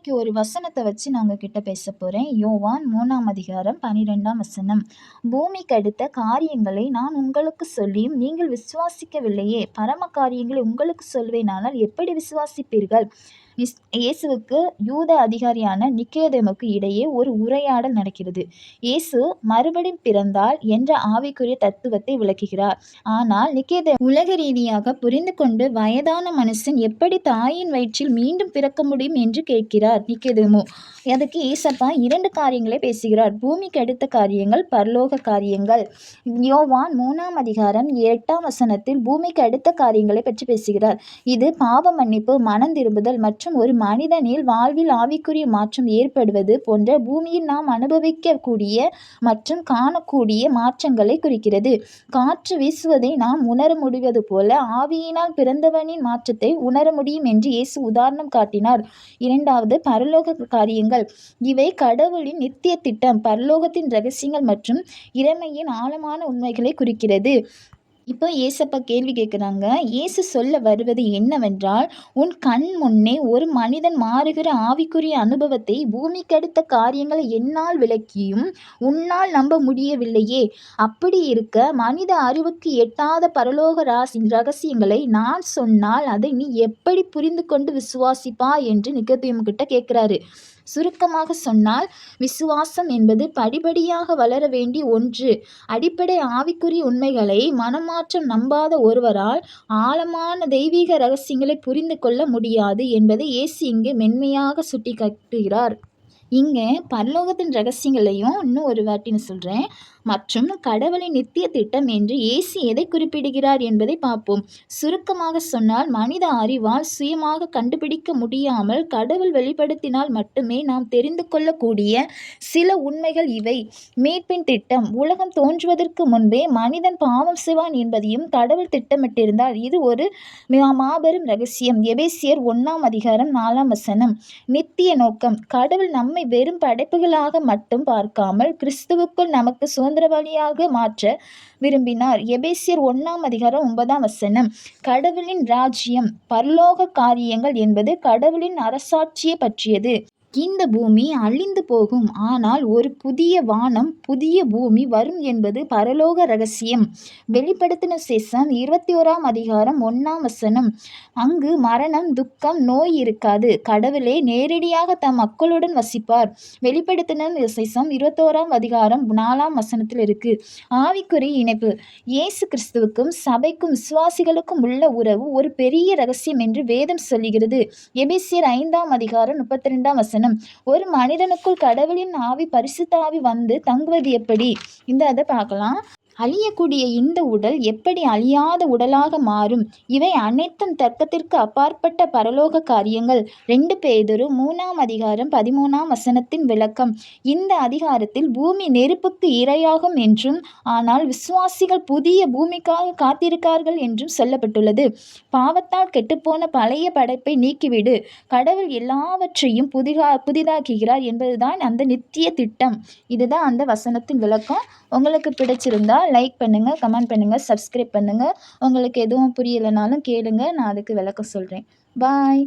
இன்னைக்கு ஒரு வசனத்தை வச்சு நாங்கள் உங்ககிட்ட பேச போகிறேன் யோவான் மூணாம் அதிகாரம் பனிரெண்டாம் வசனம். பூமிக்கு அடுத்த காரியங்களை நான் உங்களுக்கு சொல்லியும் நீங்கள் விசுவாசிக்கவில்லையே. பரம காரியங்களை உங்களுக்கு சொல்வேனானால் எப்படி விசுவாசிப்பீர்கள்? இஸ் இயேசுவுக்கு யூத அதிகாரியான நிக்கேதமுக்கு இடையே ஒரு உரையாடல் நடக்கிறது. இயேசு மறுபடியும் பிறந்தால் என்ற ஆவிக்குரிய தத்துவத்தை விளக்குகிறார். ஆனால் நிக்கேத உலக ரீதியாக புரிந்து கொண்டு வயதான மனுஷன் எப்படி தாயின் வயிற்றில் மீண்டும் பிறக்க முடியும் என்று கேட்கிறார் நிக்கேதேமு. அதுக்கு ஈசப்பா இரண்டு காரியங்களை பேசுகிறார். பூமிக்கு அடுத்த காரியங்கள் பரலோக காரியங்கள். யோவான் மூணாம் அதிகாரம் எட்டாம் வசனத்தில் பூமிக்கு அடுத்த காரியங்களை பற்றி பேசுகிறார். இது பாவ மன்னிப்பு மனம் திரும்புதல் மற்றும் ஒரு மனிதனில் வாழ்வில் ஆவிக்குரிய மாற்றம் ஏற்படுவது போன்ற பூமியில் நாம் அனுபவிக்கக்கூடிய மற்றும் காணக்கூடிய மாற்றங்களை குறிக்கிறது. காற்று வீசுவதை நாம் உணர முடிவது போல ஆவியினால் பிறந்தவனின் மாற்றத்தை உணர முடியும் என்று இயேசு உதாரணம் காட்டினார். இரண்டாவது பரலோக காரியங்கள். இவை கடவுளின் நித்திய திட்டம் பரலோகத்தின் ரகசியங்கள் மற்றும் இறைமையின் ஆழமான உண்மைகளை குறிக்கிறது. இப்போ ஏசப்பா கேள்வி கேட்குறாங்க ஏசு சொல்ல வருவது என்னவென்றால் உன் கண் முன்னே ஒரு மனிதன் மாறுகிற ஆவிக்குரிய அனுபவத்தை பூமிக்கடுத்த காரியங்களை என்னால் விளக்கியும் உன்னால் நம்ப முடியவில்லையே. அப்படி இருக்க மனித அறிவுக்கு எட்டாத பரலோக ராசி ரகசியங்களை நான் சொன்னால் அதை நீ எப்படி புரிந்து கொண்டு விசுவாசிப்பா? என்று நிக்கத்தேமு கிட்ட கேட்குறாரு சுருக்கமாக சொன்னால் விசுவாசம் என்பது படிப்படியாக வளர வேண்டிய ஒன்று. அடிப்படை ஆவிக்குரிய உண்மைகளை மனமாற்றம் நம்பாத ஒருவரால் ஆழமான தெய்வீக ரகசியங்களை புரிந்து கொள்ள முடியாது என்பதை இயேசு இங்கு மென்மையாக சுட்டிக்காட்டுகிறார். இங்கே பரலோகத்தின் ரகசியங்களையும் இன்னும் ஒரு வாட்டின்னு சொல்கிறேன் மற்றும் கடவுளின் நித்திய திட்டம் என்று இயேசு எதை குறிப்பிடுகிறார் என்பதை பார்ப்போம். சுருக்கமாக சொன்னால் மனித அறிவால் சுயமாக கண்டுபிடிக்க முடியாமல் கடவுள் வெளிப்படுத்தினால் மட்டுமே நாம் தெரிந்து கொள்ளக்கூடிய சில உண்மைகள் இவை. மீட்பின் திட்டம் உலகம் தோன்றுவதற்கு முன்பே மனிதன் பாவம் செய்வான் என்பதையும் கடவுள் திட்டமிட்டிருந்தால் இது ஒரு மாபெரும் ரகசியம். எபேசியர் ஒன்றாம் அதிகாரம் நாலாம் வசனம். நித்திய நோக்கம் கடவுள் நம்மை வெறும் படைப்புகளாக மட்டும் பார்க்காமல் கிறிஸ்துவுக்குள் நமக்கு சுதந்திரவாளியாக மாற்ற விரும்பினார். எபேசியர் ஒன்றாம் அதிகாரம் ஒன்பதாம் வசனம். கடவுளின் ராஜ்யம் பரலோக காரியங்கள் என்பது கடவுளின் அரசாட்சியை பற்றியது. இந்த பூமி அழிந்து போகும். ஆனால் ஒரு புதிய வானம் புதிய பூமி வரும் என்பது பரலோக ரகசியம். வெளிப்படுத்தின சேசம் இருபத்தி ஓராம் அதிகாரம் ஒன்றாம் வசனம். அங்கு மரணம் துக்கம் நோய் இருக்காது. கடவுளே நேரடியாக தம் மக்களுடன் வசிப்பார். வெளிப்படுத்தின சேசம் இருபத்தோராம் அதிகாரம் நாலாம் வசனத்தில் இருக்கு. ஆவிக்குறி இணைப்பு. இயேசு கிறிஸ்துவுக்கும் சபைக்கும் விசுவாசிகளுக்கும் உள்ள உறவு ஒரு பெரிய ரகசியம் என்று வேதம் சொல்லுகிறது. எபிசியர் ஐந்தாம் அதிகாரம் முப்பத்தி ரெண்டாம் வசனம் வசனம் ஒரு மனிதனுக்குள் கடவுளின் ஆவி பரிசுத்த ஆவி வந்து தங்குவது எப்படி? இந்த அதை பார்க்கலாம். அழியக்கூடிய இந்த உடல் எப்படி அழியாத உடலாக மாறும்? இவை அனைத்தும் தர்க்கத்திற்கு அப்பாற்பட்ட பரலோக காரியங்கள். ரெண்டு பேதொரு மூணாம் அதிகாரம் பதிமூணாம் வசனத்தின் விளக்கம். இந்த அதிகாரத்தில் பூமி நெருப்புக்கு இரையாகும் என்றும் ஆனால் விசுவாசிகள் புதிய பூமிக்காக காத்திருக்கார்கள் என்றும் சொல்லப்பட்டுள்ளது. பாவத்தால் கெட்டுப்போன பழைய படைப்பை நீக்கிவிடு. கடவுள் எல்லாவற்றையும் புதிகா புதிதாக்குகிறார் என்பதுதான் அந்த நித்திய திட்டம். இதுதான் அந்த வசனத்தின் விளக்கம். உங்களுக்கு பிடிச்சிருந்தால் லைக் பண்ணுங்கள் கமெண்ட் பண்ணுங்கள் சப்ஸ்கிரைப் பண்ணுங்கள் உங்களுக்கு எதுவும் புரியலைனாலும் கேளுங்கள் நான் அதுக்கு விளக்கம் சொல்கிறேன் பாய்